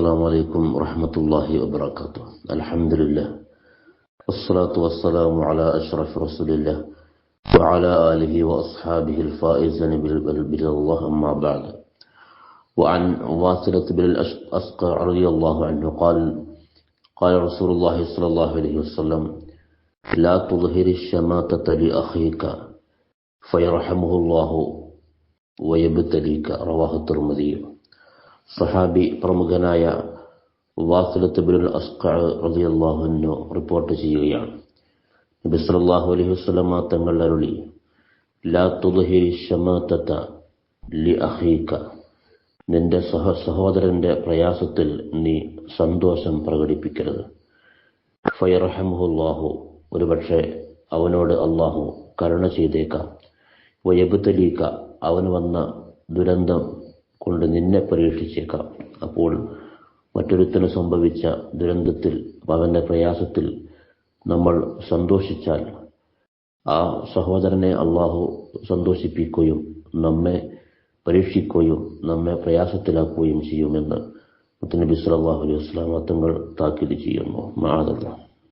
السلام عليكم ورحمة الله وبركاته. الحمد لله. والصلاة والسلام على أشرف رسول الله وعلى آله وأصحابه الفائزين بل الله أما بعد. وعن واصلة بن الأسقى رضي الله عنه قال قال رسول الله صلى الله عليه وسلم لا تظهر الشماتة لأخيك فيرحمه الله ويبتليك. رواه الترمذي. സഹാബി പ്രമുഖനായ വാസുലത്തുബുൽ അസ്ഖ റളിയല്ലാഹു റിപ്പോർട്ട് ചെയ്യുകയാണ്. നബി അലൈഹി വസല്ലമ തങ്ങൾ അരുളി ലാ ശമാതത ലി നിന്റെ സഹ സഹോദരന്റെ പ്രയാസത്തിൽ നീ സന്തോഷം പ്രകടിപ്പിക്കരുത്. ഫയർഹമുഹുല്ലാഹു ഒരുപക്ഷെ അവനോട് അള്ളാഹു കരുണ ചെയ്തേക്കാം. വയബുത്തലീക്ക അവന് വന്ന ദുരന്തം കൊണ്ട് നിന്നെ പരീക്ഷിച്ചേക്കാം. അപ്പോൾ മറ്റൊരുത്തന് സംഭവിച്ച ദുരന്തത്തിൽ അവന്റെ പ്രയാസത്തിൽ നമ്മൾ സന്തോഷിച്ചാൽ ആ സഹോദരനെ അള്ളാഹു സന്തോഷിപ്പിക്കുകയും നമ്മെ പരീക്ഷിക്കുകയും നമ്മെ പ്രയാസത്തിലാക്കുകയും ചെയ്യുമെന്ന് മുത്തനബി സല്ലല്ലാഹു അലൈഹി വസ്ലാം തങ്ങൾ താക്കീത് ചെയ്യുന്നു. മാതല്ല